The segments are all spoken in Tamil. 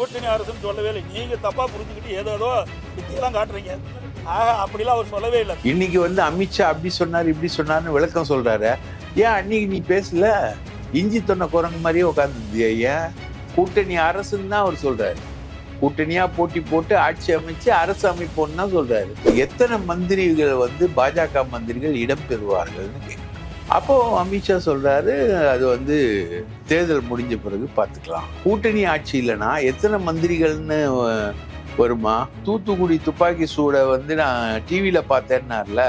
கூட்டணி அரசுன்னு சொல்லவே இல்லை. நீங்க தப்பா புரிஞ்சுக்கிட்டு ஏதோ ஏதோ வித்தியெல்லாம் காட்டுறீங்க. ஆக அப்படிலாம் அவர் சொல்லவே இல்லை. இன்னைக்கு வந்து அமித்ஷா அப்படி சொன்னார் இப்படி சொன்னார்னு விளக்கம் சொல்றாரு. ஏன் அன்னைக்கு நீ பேசல? இஞ்சி தொன்ன குரங்கு மாதிரியே உட்காந்துருந்தியா ஏன்? கூட்டணி அரசுன்னு தான் அவர் சொல்றாரு. கூட்டணியா போட்டி போட்டு ஆட்சி அமைச்சு அரசு அமைப்போன்னு தான் சொல்றாரு. எத்தனை மந்திரிகள் வந்து பாஜக மந்திரிகள் இடம் பெறுவார்கள்னு அப்போது அப்போ அமித்ஷா சொல்றாரு அது வந்து தேர்தல் முடிஞ்ச பிறகு பார்த்துக்கலாம். கூட்டணி ஆட்சி இல்லைன்னா எத்தனை மந்திரிகள்னு வருமா? தூத்துக்குடி துப்பாக்கி சூடை வந்து நான் டிவியில பார்த்தேன்னார்ல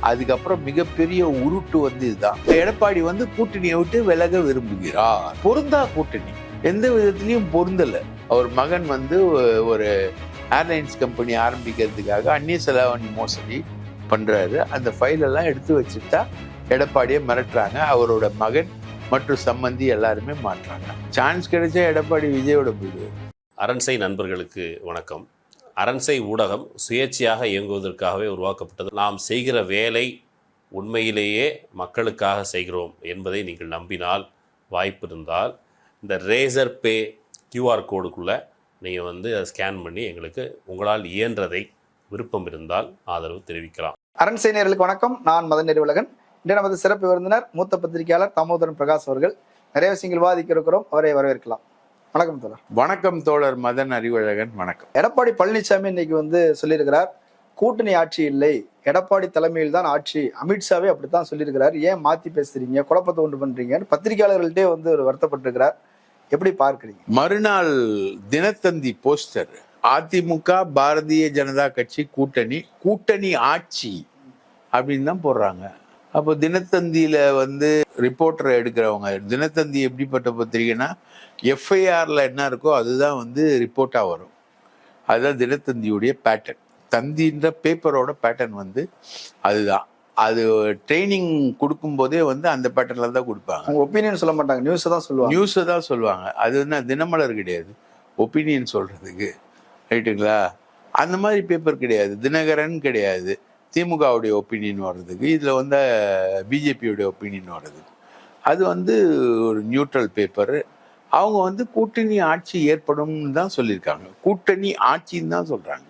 அதுக்கப்புறம் மிகப்பெரிய உருட்டு வந்து இதுதான். எடப்பாடி வந்து கூட்டணியை விட்டு விலக விரும்புகிறார். பொருந்தா கூட்டணி. எந்த விதத்திலையும் பொருந்தல. அவர் மகன் வந்து ஒரு ஏர்லைன்ஸ் கம்பெனி ஆரம்பிக்கிறதுக்காக அந்நிய செலாவணி மோசடி பண்றாரு. அந்த ஃபைல் எல்லாம் எடுத்து வச்சுட்டா எடப்பாடியை மிரட்டுறாங்க அவரோட மகன் மற்றும் சம்பந்தி எல்லாருமே மாட்டுறாங்க சான்ஸ் கிடைச்சா எடப்பாடி விஜயோட போயிடுவார் அரண்சை நண்பர்களுக்கு வணக்கம். அரண்சை ஊடகம் சுயேட்சையாக இயங்குவதற்காகவே உருவாக்கப்பட்டது. நாம் செய்கிற வேலை உண்மையிலேயே மக்களுக்காக செய்கிறோம் என்பதை நீங்கள் நம்பினால் வாய்ப்பு இருந்தால் இந்த ரேசர் பே கியூஆர் கோடுக்குள்ளே நீங்கள் வந்து அதை ஸ்கேன் பண்ணி எங்களுக்கு உங்களால் இயன்றதை விருப்பம் இருந்தால் ஆதரவு தெரிவிக்கலாம். அரண் நேயர்களுக்கு வணக்கம். நான் மதன் நெறிவலகன் இன்று நமது சிறப்பு விருந்தினர் மூத்த பத்திரிகையாளர் தாமோதரன் பிரகாஷ் அவர்கள். நிறைய விஷயங்கள் விவாதிக்க இருக்கிறோம் அவரை வரவேற்கலாம். வணக்கம் தோழர். வணக்கம் தோழர் மதன் அறிவழகன் வணக்கம். எடப்பாடி பழனிசாமி இன்னைக்கு வந்து சொல்லியிருக்கிறார் கூட்டணி ஆட்சி இல்லை. எடப்பாடி தலைமையில் தான் ஆட்சி. அமித்ஷாவே அப்படித்தான் சொல்லியிருக்கிறார். ஏன் மாத்தி பேசுறீங்க? குழப்பத்தை உண்டு பண்றீங்கன்னு பத்திரிகையாளர்கள்ட்டே வந்து ஒரு வருத்தப்பட்டிருக்கிறார். எப்படி பார்க்கறீங்க? மறுநாள் தினத்தந்தி போஸ்டர். அதிமுக பாரதிய ஜனதா கட்சி கூட்டணி கூட்டணி ஆட்சி அப்படின்னு தான் போடுறாங்க. அப்போ தினத்தந்தியில வந்து ரிப்போர்ட்டரை எடுக்கிறவங்க தினத்தந்தி எப்படிப்பட்ட பத்திரிகைன்னா எஃப்ஐஆர்ல என்ன இருக்கோ அதுதான் வந்து ரிப்போர்ட்டா வரும். அதுதான் தினத்தந்தியுடைய பேட்டர்ன் தந்தின்ற பேப்பரோட பேட்டர்ன் வந்து அதுதான். அது ட்ரைனிங் கொடுக்கும்போதே வந்து அந்த பேட்டர்ல தான் கொடுப்பாங்க. ஒப்பீனியன் சொல்ல மாட்டாங்க. நியூஸ் தான் சொல்லுவாங்க. நியூஸை தான் சொல்லுவாங்க. அது என்ன தினமலர் கிடையாது. ஒப்பீனியன் சொல்றதுக்கு. ரைட்டுங்களா அந்த மாதிரி பேப்பர் கிடையாது. தினகரன் கிடையாது. திமுகவுடைய ஒப்பீனியன் வர்றதுக்கு இதில் வந்து பிஜேபியுடைய ஒப்பீனியன் வர்றதுக்கு அது வந்து ஒரு நியூட்ரல் பேப்பர் அவங்க வந்து கூட்டணி ஆட்சி ஏற்படும்னு தான் சொல்லியிருக்காங்க. கூட்டணி ஆட்சின்னு தான் சொல்கிறாங்க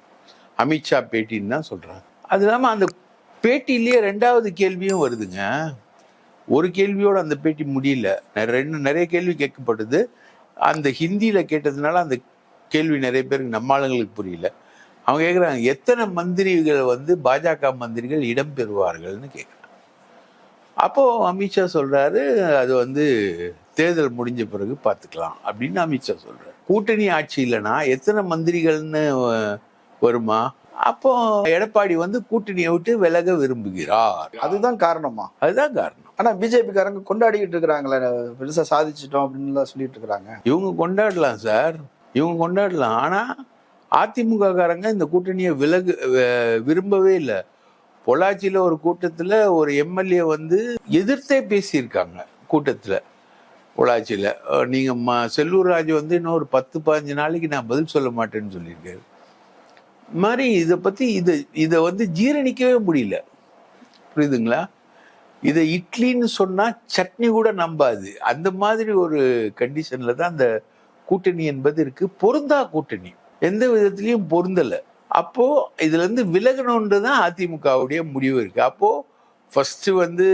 அமித்ஷா பேட்டின்னு தான் சொல்கிறாங்க அது இல்லாமல் அந்த பேட்டிலேயே ரெண்டாவது கேள்வியும் வருதுங்க. ஒரு கேள்வியோடு அந்த பேட்டி முடியல. ரெண்டு நிறைய கேள்வி கேட்கப்படுது. அந்த ஹிந்தியில் கேட்டதுனால அந்த கேள்வி நிறைய பேருக்கு நம்ம ஆளுங்களுக்கு புரியல. அவங்க கேட்குறாங்க எத்தனை மந்திரிகள் வந்து பாஜக மந்திரிகள் இடம் பெறுவார்கள்னு கேட்குறாங்க அப்போ அமித்ஷா சொல்றாரு அது வந்து தேர்தல் முடிஞ்ச பிறகு பார்த்துக்கலாம் அப்படின்னு அமித்ஷா சொல்றாரு. கூட்டணி ஆட்சி இல்லைன்னா எத்தனை மந்திரிகள்னு வருமா? அப்போ எடப்பாடி வந்து கூட்டணியை விட்டு விலக விரும்புகிறார். அதுதான் காரணமா? அதுதான் காரணம். ஆனா பிஜேபி காரங்க கொண்டாடிக்கிட்டு இருக்கிறாங்களே பெருசா சாதிச்சிட்டோம் அப்படின்னு சொல்லிட்டு இருக்கிறாங்க. இவங்க கொண்டாடலாம் சார் இவங்க கொண்டாடலாம். ஆனா அதிமுக காரங்க இந்த கூட்டணியை விலகு விரும்பவே இல்லை. பொள்ளாச்சியில் ஒரு கூட்டத்தில் ஒரு எம்எல்ஏ வந்து எதிர்த்தே பேசியிருக்காங்க கூட்டத்தில். பொள்ளாச்சியில். நீங்கள் ம- செல்லூர் ராஜ் வந்து இன்னும் ஒரு பத்து பதினஞ்சு நாளைக்கு நான் பதில் சொல்ல மாட்டேன்னு சொல்லியிருக்காரு. இது மாதிரி இதை பற்றி இது இதை வந்து ஜீரணிக்கவே முடியல. புரியுதுங்களா? இதை இட்லின்னு சொன்னால் சட்னி கூட நம்பாது. அந்த மாதிரி ஒரு கண்டிஷனில் தான் அந்த கூட்டணி என்பது இருக்குது பொருந்தா கூட்டணி. எந்த விதத்துலையும் பொருந்தலை. அப்போ இதுல இருந்து விலகணுன்றது தான் அதிமுகவுடைய முடிவு இருக்கு. அப்போ ஃபர்ஸ்ட் வந்து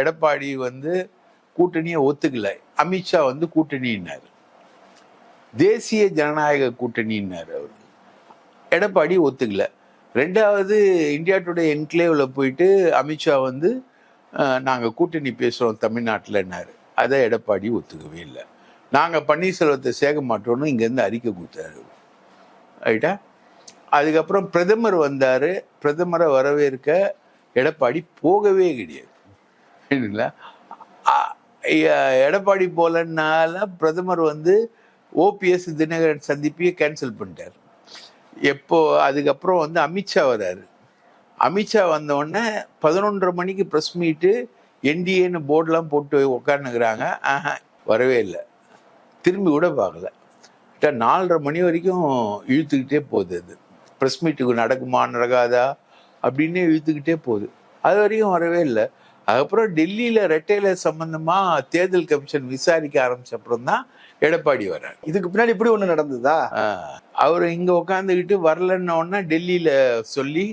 எடப்பாடி வந்து கூட்டணியை ஒத்துக்கல. அமித்ஷா வந்து கூட்டணின்னாரு தேசிய ஜனநாயக கூட்டணின்னார் அவர். எடப்பாடி ஒத்துக்கல. ரெண்டாவது இந்தியா டுடே என்க்ளேவில் போயிட்டு அமித்ஷா வந்து நாங்கள் கூட்டணி பேசுகிறோம் தமிழ்நாட்டில்னாரு அதை எடப்பாடி ஒத்துக்கவே இல்லை. நாங்கள் பன்னீர்செல்வத்தை சேர்க்க மாட்டோம்னு இங்கேருந்து அறிக்கை கொடுத்தாரு. ரைட்டா அதுக்கப்புறம் பிரதமர் வந்தார். பிரதமரை வரவேற்க எடப்பாடி போகவே கிடையாது. சரிங்களா எடப்பாடி போலனால பிரதமர் வந்து ஓபிஎஸ் தினகரன் சந்திப்பையே கேன்சல் பண்ணிட்டார். எப்போ அதுக்கப்புறம் வந்து அமித்ஷா வராரு. அமித்ஷா வந்தோடனே பதினொன்றரை மணிக்கு ப்ரெஸ் மீட்டு என்டிஏன்னு போர்டெலாம் போட்டு உட்காந்துக்கிறாங்க ஆஹா வரவே இல்லை. திரும்பி கூட பார்க்கல. கிட்ட நாலரை மணி வரைக்கும் இழுத்துக்கிட்டே போகுது அது. ப்ரெஸ் மீட்டுக்கு நடக்குமா நடக்காதா அப்படின்னு இழுத்துக்கிட்டே போகுது. அது வரைக்கும் வரவே இல்லை. அதுக்கப்புறம் டெல்லியில ரெட்டையில சம்பந்தமா தேர்தல் கமிஷன் விசாரிக்க ஆரம்பிச்ச அப்புறம் தான் எடப்பாடி வர்றார். இதுக்கு பின்னாடி இப்படி ஒண்ணு நடந்ததா? அவர் இங்க உட்காந்துக்கிட்டு வரலன்ன உடனே டெல்லியில சொல்லி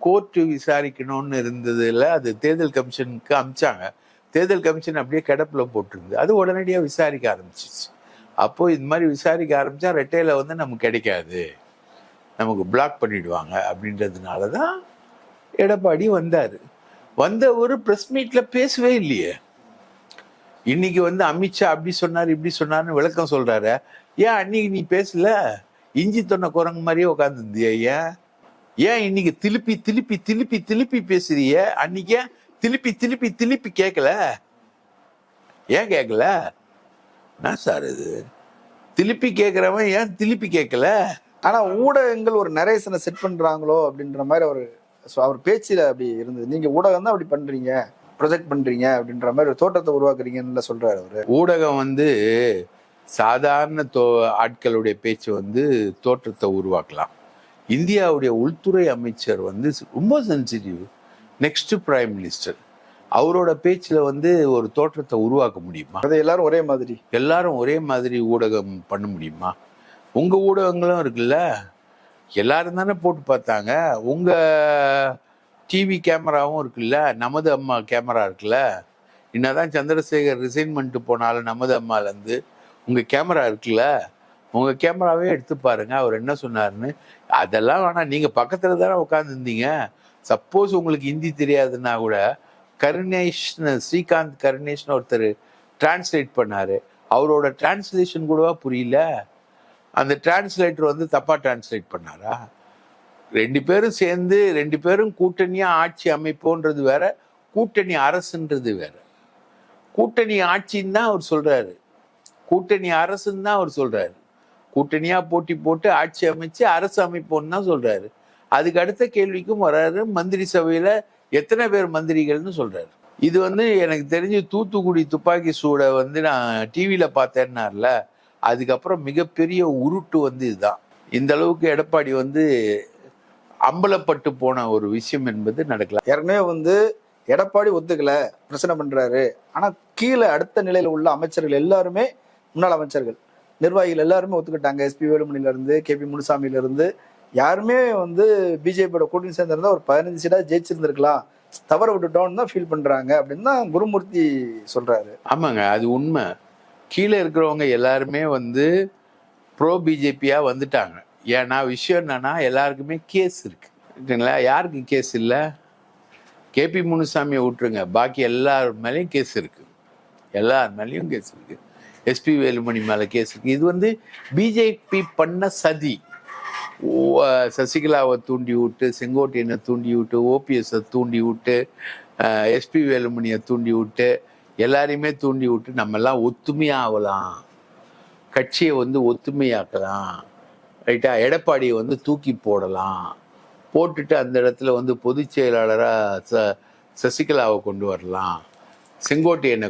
கோர்ட்டு விசாரிக்கணும்னு இருந்ததுல அது தேர்தல் கமிஷனுக்கு அமிச்சாங்க. தேர்தல் கமிஷன் அப்படியே கிடப்புல போட்டிருந்து அது உடனடியாக விசாரிக்க ஆரம்பிச்சிச்சு. அப்போ இது மாதிரி விசாரிக்க ஆரம்பித்தா ரெட்டையில வந்து நமக்கு கிடைக்காது. நமக்கு பிளாக் பண்ணிடுவாங்க அப்படின்றதுனால தான் எடப்பாடி வந்தார். வந்த ஒரு ப்ரெஸ் மீட்டில் பேசவே இல்லையே. இன்னைக்கு வந்து அமித்ஷா அப்படி சொன்னார் இப்படி சொன்னார்னு விளக்கம் சொல்கிறாரு ஏன் அன்னைக்கு நீ பேசல? இஞ்சி தொன்ன குரங்கு மாதிரியே உட்காந்துருந்திய ஏன்? ஏன் இன்னைக்கு திருப்பி திருப்பி திருப்பி திருப்பி பேசுறிய? அன்னைக்கு திருப்பி திருப்பி திருப்பி கேட்கல ஏன் கேட்கல என்ன சார் இது? திருப்பி கேட்குறவன் ஏன் திருப்பி கேட்கல ஆனா ஊடகங்கள் ஒரு நரேசனை செட் பண்றாங்களோ அப்படின்ற மாதிரி அவர் so அவர் பேச்சுல அப்படி இருந்தது. நீங்க ஊடகம் தான் அப்படி பண்றீங்க ப்ரொஜெக்ட் பண்றீங்க அப்படின்ற மாதிரி ஒரு தோட்டத்தை உருவாக்குறீங்கன்னு சொல்றாரு அவரு. ஊடகம் வந்து சாதாரண தோ ஆட்களுடைய பேச்சு வந்து தோற்றத்தை உருவாக்கலாம். இந்தியாவுடைய உள்துறை அமைச்சர் வந்து ரொம்ப சென்சிட்டிவ் நெக்ஸ்ட் பிரைம் மினிஸ்டர் அவரோட பேச்சில் வந்து ஒரு தோற்றத்தை உருவாக்க முடியுமா? அதை எல்லாரும் ஒரே மாதிரி. எல்லாரும் ஒரே மாதிரி ஊடகம் பண்ண முடியுமா? உங்க ஊடகங்களும் இருக்குல்ல? எல்லாரும் தானே போட்டு பார்த்தாங்க. உங்க டிவி கேமராவும் இருக்குல்ல? நமது அம்மா கேமரா இருக்குல்ல? என்னதான் சந்திரசேகர் ரிசைன் பண்ணிட்டு போனாலும் நமது அம்மாலேருந்து உங்க கேமரா இருக்குல்ல? உங்க கேமராவே எடுத்து பாருங்க. அவர் என்ன சொன்னாருன்னு? அதெல்லாம் வேணாம். நீங்க பக்கத்துல தானே உட்காந்துருந்தீங்க சப்போஸ் உங்களுக்கு ஹிந்தி தெரியாதுன்னா கூட கருணேஷ்னு ஸ்ரீகாந்த் கருணேஷ்னு ஒருத்தர் டிரான்ஸ்லேட் பண்ணார். அவரோட டிரான்ஸ்லேஷன் கூடவா புரியல. அந்த டிரான்ஸ்லேட்டர் வந்து தப்பாக டிரான்ஸ்லேட் பண்ணாரா? ரெண்டு பேரும் சேர்ந்து ரெண்டு பேரும் கூட்டணியாக ஆட்சி அமைப்போன்றது வேற கூட்டணி அரசுன்றது வேற. கூட்டணி ஆட்சின்னு தான் அவர் சொல்கிறாரு கூட்டணி அரசுன்னு தான் அவர் சொல்கிறாரு கூட்டணியாக போட்டி போட்டு ஆட்சி அமைச்சு அரசு அமைப்போன்னு தான் சொல்கிறாரு அதுக்கு அடுத்த கேள்விக்கும் வராரு. மந்திரி சபையில் எத்தனை பேர் மந்திரிகள்னு சொல்றாரு. இது வந்து எனக்கு தெரிஞ்சு தூத்துக்குடி துப்பாக்கி சூடை வந்து நான் டிவியில பார்த்தேன்னார்ல அதுக்கப்புறம் மிகப்பெரிய உருட்டு வந்து இதுதான். இந்த அளவுக்கு எடப்பாடி வந்து அம்பலப்பட்டு போன ஒரு விஷயம் என்பது நடக்கல ஏற்கனவே வந்து எடப்பாடி ஒத்துக்கல பிரச்சனை பண்றாரு. ஆனா கீழே அடுத்த நிலையில உள்ள அமைச்சர்கள் எல்லாருமே முன்னாள் அமைச்சர்கள் நிர்வாகிகள் எல்லாருமே ஒத்துக்கிட்டாங்க. எஸ்பி வேலுமணில இருந்து கே பி முனுசாமியில இருந்து யாருமே வந்து பிஜேபியோட கூட்டணி சேர்ந்திருந்தா ஒரு பதினஞ்சு சீட்டா ஜெயிச்சிருந்திருக்கலாம். தவற விட்டுட்டோம்னு தான் ஃபீல் பண்றாங்க அப்படின்னு தான் குருமூர்த்தி சொல்றாரு. ஆமாங்க அது உண்மை. கீழே இருக்கிறவங்க எல்லாருமே வந்து ப்ரோ பிஜேபியா வந்துட்டாங்க. ஏன்னா விஷயம் என்னன்னா எல்லாருக்குமே கேஸ் இருக்கு. சரிங்களா? யாருக்கு கேஸ் இல்லை? கேபி முனுசாமியை விட்டுருங்க. பாக்கி எல்லார் மேலேயும் கேஸ் இருக்கு. எல்லார் மேலேயும் கேஸ் இருக்கு. எஸ்பி வேலுமணி மேலே கேஸ் இருக்கு. இது வந்து பிஜேபி பண்ண சதி. சசிகலாவை தூண்டி விட்டு செங்கோட்டையனை தூண்டி விட்டு ஓபிஎஸ்ஸை தூண்டி விட்டு எஸ்பி வேலுமணியை தூண்டி விட்டு எல்லாரையுமே தூண்டி விட்டு நம்மெல்லாம் ஒத்துமையாகலாம். கட்சியை வந்து ஒத்துமையாக்கலாம். ரைட்டா? எடப்பாடியை வந்து தூக்கி போடலாம். போட்டுட்டு அந்த இடத்துல வந்து பொதுச் செயலாளராக ச சசிகலாவை கொண்டு வரலாம். செங்கோட்டையனை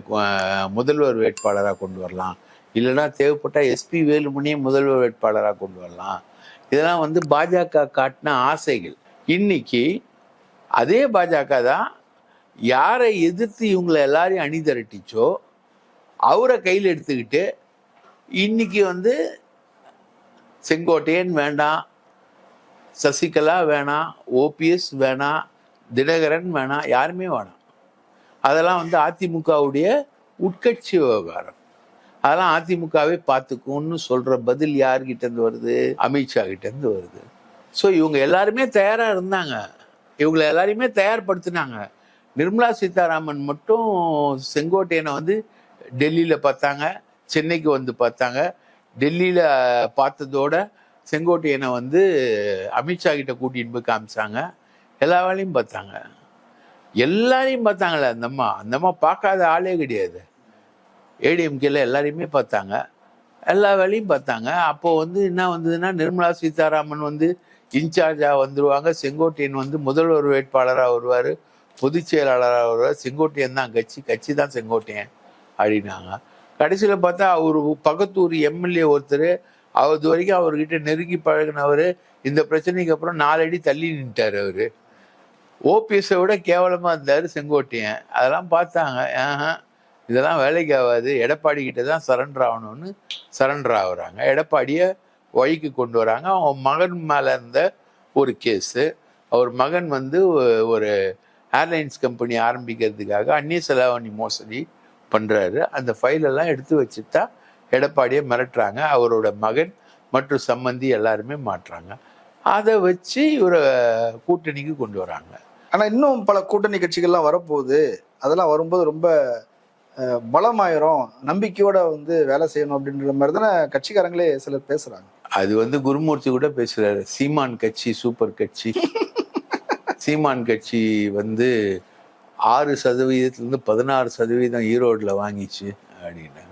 முதல்வர் வேட்பாளராக கொண்டு வரலாம். இல்லைன்னா தேவைப்பட்டால் எஸ்பி வேலுமணியை முதல்வர் வேட்பாளராக கொண்டு வரலாம். இதெல்லாம் வந்து பாஜக காட்டின ஆசைகள். இன்னைக்கு அதே பாஜக தான் யாரை எதிர்த்து இவங்களை எல்லாரையும் அணி திரட்டிச்சோ அவரை கையில் எடுத்துக்கிட்டு இன்னைக்கு வந்து செங்கோட்டையன் வேண்டாம் சசிகலா வேணாம் ஓபிஎஸ் வேணாம் தினகரன் வேணாம் யாருமே வேணாம். அதெல்லாம் வந்து அதிமுகவுடைய உட்கட்சி விவகாரம். அதெல்லாம் அதிமுகவே பார்த்துக்கும்னு சொல்ற பதில் யார்கிட்ட இருந்து வருது? அமித்ஷா கிட்ட இருந்து வருது. ஸோ இவங்க எல்லாருமே தயாராக இருந்தாங்க. இவங்களை எல்லாரையுமே தயார்படுத்தினாங்க. நிர்மலா சீதாராமன் மட்டும் செங்கோட்டையனை வந்து டெல்லியில் பார்த்தாங்க சென்னைக்கு வந்து பார்த்தாங்க. டெல்லியில் பார்த்ததோட செங்கோட்டையனை வந்து அமித்ஷா கிட்ட கூட்டிட்டு போய் காமிச்சாங்க. எல்லா வேலையும் பார்த்தாங்க. எல்லாரையும் பார்த்தாங்களே அந்தம்மா அந்தம்மா பார்க்காத ஆளே கிடையாது. ஏடிஎம்கேல எல்லாரையுமே பார்த்தாங்க. எல்லா வேலையும் பார்த்தாங்க. அப்போ வந்து என்ன வந்ததுன்னா நிர்மலா சீதாராமன் வந்து இன்சார்ஜாக வந்துருவாங்க. செங்கோட்டையன் வந்து முதல்வர் வேட்பாளராக வருவார். பொதுச் செயலாளராக வருவார். செங்கோட்டையன் தான் கட்சி. கட்சி தான் செங்கோட்டையன் அப்படின்னாங்க. கடைசியில் பார்த்தா அவர் பக்கத்தூர் எம்எல்ஏ ஒருத்தர். அது வரைக்கும் அவர்கிட்ட நெருங்கி பழகினவர். இந்த பிரச்சனைக்கு அப்புறம் நாலடி தள்ளி நின்ட்டார் அவர். ஓபிஎஸை விட கேவலமாக இருந்தார் செங்கோட்டையன். அதெல்லாம் பார்த்தாங்க. ஆஹா. இதெல்லாம் வேலைக்கு ஆகாது. எடப்பாடி கிட்ட தான் சரண்டர் ஆகணும்னு சரண்டர் ஆகுறாங்க. எடப்பாடியை வழிக்கு கொண்டு வராங்க. அவங்க மகன் மேலே இருந்த ஒரு கேஸு அவர் மகன் வந்து ஒரு ஏர்லைன்ஸ் கம்பெனி ஆரம்பிக்கிறதுக்காக அந்நிய செலாவணி மோசடி பண்ணுறாரு அந்த ஃபைலெல்லாம் எடுத்து வச்சு தான் எடப்பாடியை மிரட்டுறாங்க. அவரோட மகன் மற்றும் சம்பந்தி எல்லாருமே மாட்டுறாங்க அதை வச்சு இவரை கூட்டணிக்கு கொண்டு வராங்க. ஆனால் இன்னும் பல கூட்டணி கட்சிகள்லாம் வரப்போகுது. அதெல்லாம் வரும்போது ரொம்ப பலமாயிரும். நம்பிக்கையோட வந்து வேலை செய்யணும் அப்படின்ற மாதிரி தானே கட்சிக்காரங்களே சிலர் பேசுறாங்க. அது வந்து குருமூர்த்தி கூட பேசுறாரு. சீமான் கட்சி சூப்பர் கட்சி. சீமான் கட்சி வந்து ஆறு சதவீதத்திலிருந்து பதினாறு சதவீதம் ஈரோட்ல வாங்கிச்சு அப்படின்னு.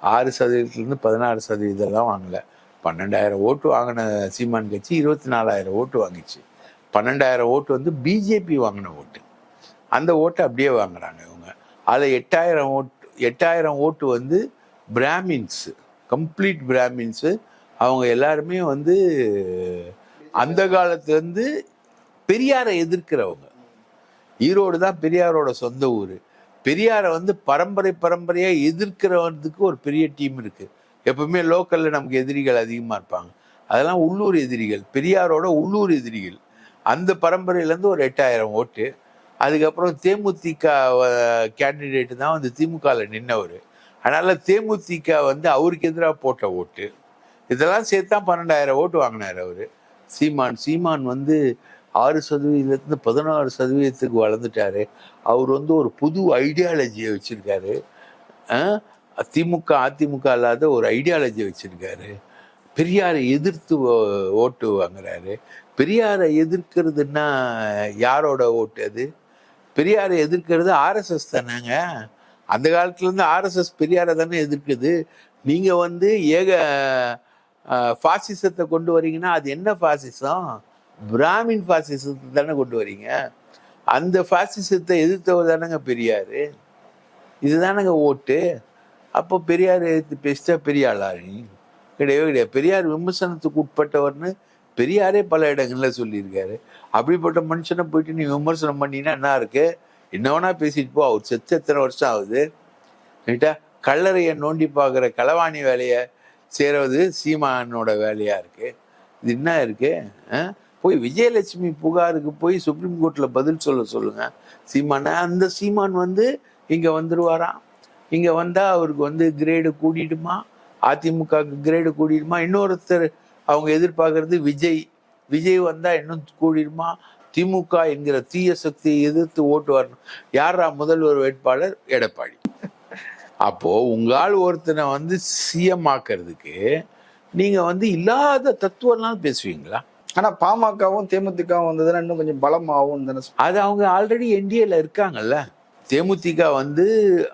ஆறு சதவீதத்திலிருந்து பதினாறு சதவீதம் தான் வாங்கல. பன்னெண்டாயிரம் ஓட்டு வாங்கின சீமான் கட்சி இருபத்தி நாலாயிரம் ஓட்டு வாங்கிச்சு. பன்னெண்டாயிரம் ஓட்டு வந்து பிஜேபி வாங்கின ஓட்டு. அந்த ஓட்டை அப்படியே வாங்குறாங்க. அதில் எட்டாயிரம் ஓட்டு எட்டாயிரம் ஓட்டு வந்து பிராமின்ஸு கம்ப்ளீட் பிராமின்ஸு. அவங்க எல்லாருமே வந்து அந்த காலத்துலேருந்து பெரியாரை எதிர்க்கிறவங்க. ஈரோடு தான் பெரியாரோட சொந்த ஊர். பெரியாரை வந்து பரம்பரை பரம்பரையாக எதிர்க்கிறவனுக்கு ஒரு பெரிய டீம் இருக்குது எப்பவுமே லோக்கலில் நமக்கு எதிரிகள் அதிகமாக இருப்பாங்க. அதெல்லாம் உள்ளூர் எதிரிகள் பெரியாரோட உள்ளூர் எதிரிகள். அந்த பரம்பரையிலேருந்து ஒரு எட்டாயிரம் ஓட்டு. அதுக்கப்புறம் தேமுதிக கேண்டிடேட்டு தான் வந்து திமுகவில் நின்னவர். அதனால் தேமுதிக வந்து அவருக்கு எதிராக போட்ட ஓட்டு. இதெல்லாம் சேர்த்து தான் பன்னெண்டாயிரம் ஓட்டு வாங்கினார் அவர். சீமான் சீமான் வந்து ஆறு சதவீதத்துலேருந்து பதினாறு சதவீதத்துக்கு வளர்ந்துட்டாரு. அவர் வந்து ஒரு புது ஐடியாலஜியை வச்சுருக்காரு. திமுக அதிமுக இல்லாத ஒரு ஐடியாலஜி வச்சுருக்காரு. பெரியாரை எதிர்த்து ஓ- ஓட்டு வாங்குறாரு. பெரியாரை எதிர்க்கிறதுன்னா யாரோட ஓட்டு அது? பெரியாரை எதிர்க்கிறது ஆர்எஸ்எஸ் தானேங்க. அந்த காலத்துலேருந்து ஆர்எஸ்எஸ் பெரியாரை தானே எதிர்க்குது. நீங்கள் வந்து ஏக பாசிசத்தை கொண்டு வரீங்கன்னா அது என்ன பாசிசம்? பிராமின் பாசிசத்தை தானே கொண்டு வரீங்க. அந்த ஃபாசிசத்தை எதிர்த்தவர் தானேங்க பெரியார். இதுதானங்க ஓட்டு. அப்போ பெரியார் எதிர்த்து பேசிட்டா பெரிய ஆளா கிடையவே கிடையாது. பெரியார் விமர்சனத்துக்கு உட்பட்டவர்னு பெரியாரே பல இடங்களில் சொல்லியிருக்காரு. அப்படிப்பட்ட மனுஷனை போயிட்டு நீ விமர்சனம் பண்ணினா என்ன இருக்கு? என்ன வேணா பேசிட்டு போ. அவர் செத்து எத்தனை வருஷம் ஆகுது? ரைட்டா? கல்லறையை நோண்டி பார்க்குற களவாணி வேலையை செய்கிறது சீமானோட வேலையா இருக்கு? இது என்ன இருக்கு? ஆ? போய் விஜயலட்சுமி புகாருக்கு போய் சுப்ரீம் கோர்ட்ல பதில் சொல்ல சொல்லுங்க. சீமான அந்த சீமான் வந்து இங்க வந்துருவாராம் இங்க வந்தா அவருக்கு வந்து கிரேடு கூடிடுமா? அதிமுகவுக்கு கிரேடு கூடிடுமா? இன்னொருத்தர் அவங்க எதிர்பார்க்கறது விஜய். விஜய் வந்தா இன்னும் கூடிடுமா? திமுக என்கிற தீய சக்தியை எதிர்த்து ஓட்டு வரணும். யாரா முதல்வர் வேட்பாளர்? எடப்பாடி. அப்போ உங்கால் ஒருத்தனை வந்து சிஎம் ஆக்கிறதுக்கு நீங்க வந்து இல்லாத தத்துவம்லாம் பேசுவீங்களா? ஆனா பாமகவும் தேமுதிகவும் வந்ததுன்னா இன்னும் கொஞ்சம் பலமாகும் தானே. அது அவங்க ஆல்ரெடி என்டிஏல இருக்காங்கல்ல. தேமுதிக வந்து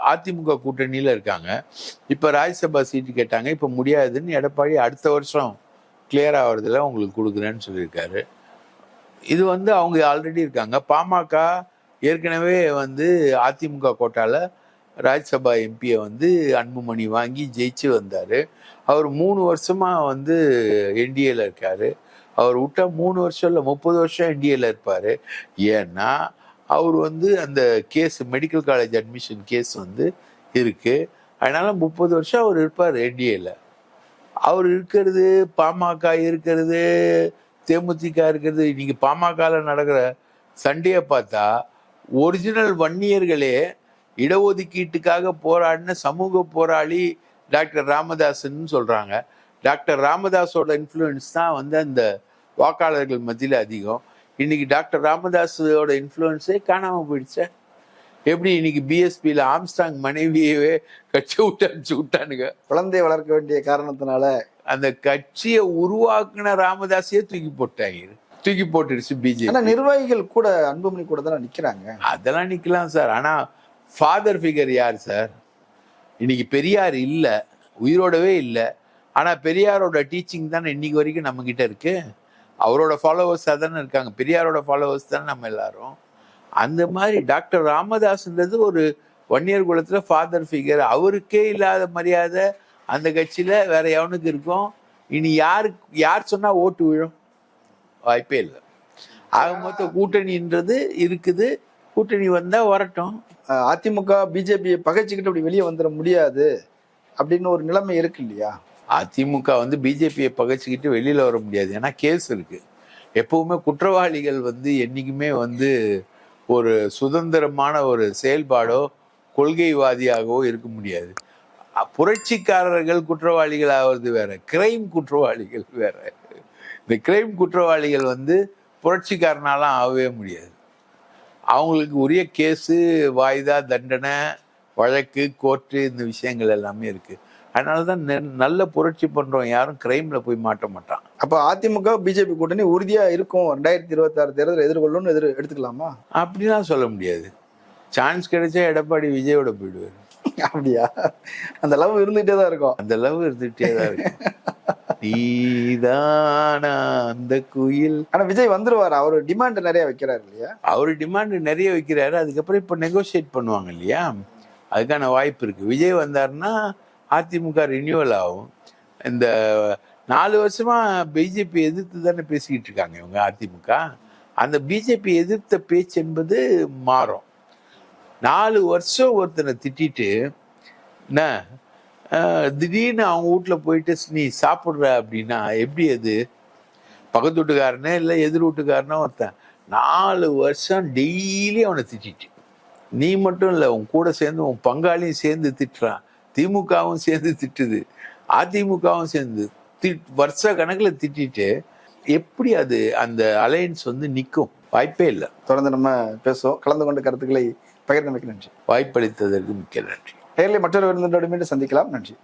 அதிமுக கூட்டணியில இருக்காங்க. இப்ப ராஜ்யசபா சீட்டு கேட்டாங்க. இப்ப முடியாதுன்னு எடப்பாடி அடுத்த வருஷம் கிளியர் ஆகிறதுல உங்களுக்கு கொடுக்குறேன்னு சொல்லியிருக்காரு. இது வந்து அவங்க ஆல்ரெடி இருக்காங்க. பாமக ஏற்கனவே வந்து அதிமுக கோட்டால ராஜ்யசபா எம்பியை வந்து அன்புமணி வாங்கி ஜெயிச்சு வந்தார். அவர் மூணு வருஷமாக வந்து என்டிஏல இருக்கார். அவர் விட்டா மூணு வருஷம் இல்லை முப்பது வருஷம் என்டிஏல இருப்பார். ஏன்னா அவர் வந்து அந்த case medical college admission case வந்து இருக்குது அதனால் முப்பது வருஷம் அவர் இருப்பார் என்டிஏல அவர் இருக்கிறது பாமக இருக்கிறது தேமுதிக இருக்கிறது. இன்னைக்கு பாமகவில் நடக்கிற சண்டையை பார்த்தா ஒரிஜினல் வன்னியர்களே இடஒதுக்கீட்டுக்காக போராடின சமூக போராளி டாக்டர் ராமதாஸ்ன்னு சொல்கிறாங்க டாக்டர் ராமதாஸோட இன்ஃப்ளூயன்ஸ் தான் வந்து அந்த வாக்காளர்கள் மத்தியில் அதிகம். இன்னைக்கு டாக்டர் ராமதாஸோட இன்ஃப்ளூயன்ஸே காணாமல் போயிடுச்சேன் எப்படி இன்னைக்கு பிஎஸ்பியில் ஆம்ஸ்டாங் மனைவியவே கட்சி விட்டு அனுப்பிச்சு விட்டானுங்க? குழந்தை வளர்க்க வேண்டிய காரணத்தினால அந்த கட்சியை உருவாக்குன ராமதாஸையே தூக்கி போட்டாங்க. தூக்கி போட்டுடுச்சு ஆனா பிஜேபி நிர்வாகிகள் கூட அன்புமணி கூட தானே நிக்கிறாங்க? அதெல்லாம் நிக்கலாம் சார். ஆனா ஃபாதர் ஃபிகர் யார் சார்? இன்னைக்கு பெரியார் இல்ல. உயிரோடவே இல்ல. ஆனா பெரியாரோட டீச்சிங் தானே இன்னைக்கு வரைக்கும் நம்ம கிட்ட இருக்கு. அவரோட ஃபாலோவர்ஸ் தானே இருக்காங்க. பெரியாரோட ஃபாலோவர்ஸ் தானே நம்ம எல்லாரும். அந்த மாதிரி டாக்டர் ராமதாஸ்ன்றது ஒரு வன்னியர் குலத்துல ஃபாதர் ஃபிகர் அவருக்கே இல்லாத மரியாதை அந்த கட்சியில வேற எவனுக்கு இருக்கும்? இனி யாருக்கு யார் சொன்னா ஓட்டு விழும்? வாய்ப்பே இல்லை. ஆக மொத்த கூட்டணின்றது இருக்குது. கூட்டணி வந்தா வரட்டும். அதிமுக பிஜேபியை பகைச்சிக்கிட்டு அப்படி வெளியே வந்துட முடியாது அப்படின்னு ஒரு நிலைமை இருக்கு இல்லையா? அதிமுக வந்து பிஜேபியை பகைச்சிக்கிட்டு வெளியில வர முடியாது. ஏன்னா கேஸ் இருக்கு. எப்பவுமே குற்றவாளிகள் வந்து என்னைக்குமே வந்து ஒரு சுதந்திரமான ஒரு செயல்பாடோ கொள்கைவாதியாகவோ இருக்க முடியாது. புரட்சிக்காரர்கள் குற்றவாளிகள் ஆவது வேற கிரைம் குற்றவாளிகள் வேற. இந்த கிரைம் குற்றவாளிகள் வந்து புரட்சிக்காரனாலாம் ஆகவே முடியாது. அவங்களுக்கு உரிய கேஸு வாய்தா தண்டனை வழக்கு கோர்ட்டு இந்த விஷயங்கள் எல்லாமே இருக்குது அதனால தான் நல்ல புரட்சி பண்றோம் யாரும் கிரைமில் போய் மாட்ட மாட்டான். அப்ப அதிமுக பிஜேபி கூட்டணி உறுதியா இருக்கும் ரெண்டாயிரத்தி இருபத்தி ஆறு தேர்தல் எதிர்கொள்ளும்னு எதிர் எடுத்துக்கலாமா? அப்படிலாம் சொல்ல முடியாது. சான்ஸ் கிடைச்சா எடப்பாடி விஜயோட போயிடுவார். அப்படியா? அந்த லவ் இருந்துகிட்டே தான் இருக்கும். அந்த லவ் இருந்துகிட்டே தான் இருக்கு நீதானா அந்த குயில். ஆனா விஜய் வந்துருவாரு. அவர் டிமாண்ட் நிறைய வைக்கிறாரு இல்லையா? அவர் டிமாண்ட் நிறைய வைக்கிறாரு. அதுக்கப்புறம் இப்போ நெகோஷியேட் பண்ணுவாங்க இல்லையா? அதுக்கான வாய்ப்பு இருக்கு. விஜய் வந்தாருன்னா அதிமுக ரினியூவல் ஆகும். இந்த நாலு வருஷமா பிஜேபி எதிர்த்து தானே பேசிக்கிட்டு இருக்காங்க இவங்க அதிமுக. அந்த பிஜேபி எதிர்த்த பேச்சு என்பது மாறும். நாலு வருஷம் ஒருத்தனை திட்டிட்டு என்ன திடீர்னு அவங்க வீட்ல போயிட்டு நீ சாப்பிட்ற அப்படின்னா எப்படி அது? பக்கத்து வீட்டுக்காரனே இல்லை எதிர் வீட்டுக்காரனோ ஒருத்தன். நாலு வருஷம் டெய்லி அவனை திட்டிட்டு. நீ மட்டும் இல்லை உன் கூட சேர்ந்து உன் பங்காளியும் சேர்ந்து திட்டுறான். திமுகவும் சேர்ந்து திட்டுது. அதிமுகவும் சேர்ந்து வருஷ கணக்கில் திட்டிட்டு எப்படி அது அந்த அலையன்ஸ் வந்து நிற்கும் வாய்ப்பே இல்லை. தொடர்ந்து நம்ம பேசுவோம். கலந்து கொண்ட கருத்துக்களை பகிர்ந்தமைக்கு நன்றி. வாய்ப்பளித்ததற்கு மிக்க நன்றி. நேரில் மற்றொரு விருந்தினோடு மீண்டும் சந்திக்கலாம். நன்றி.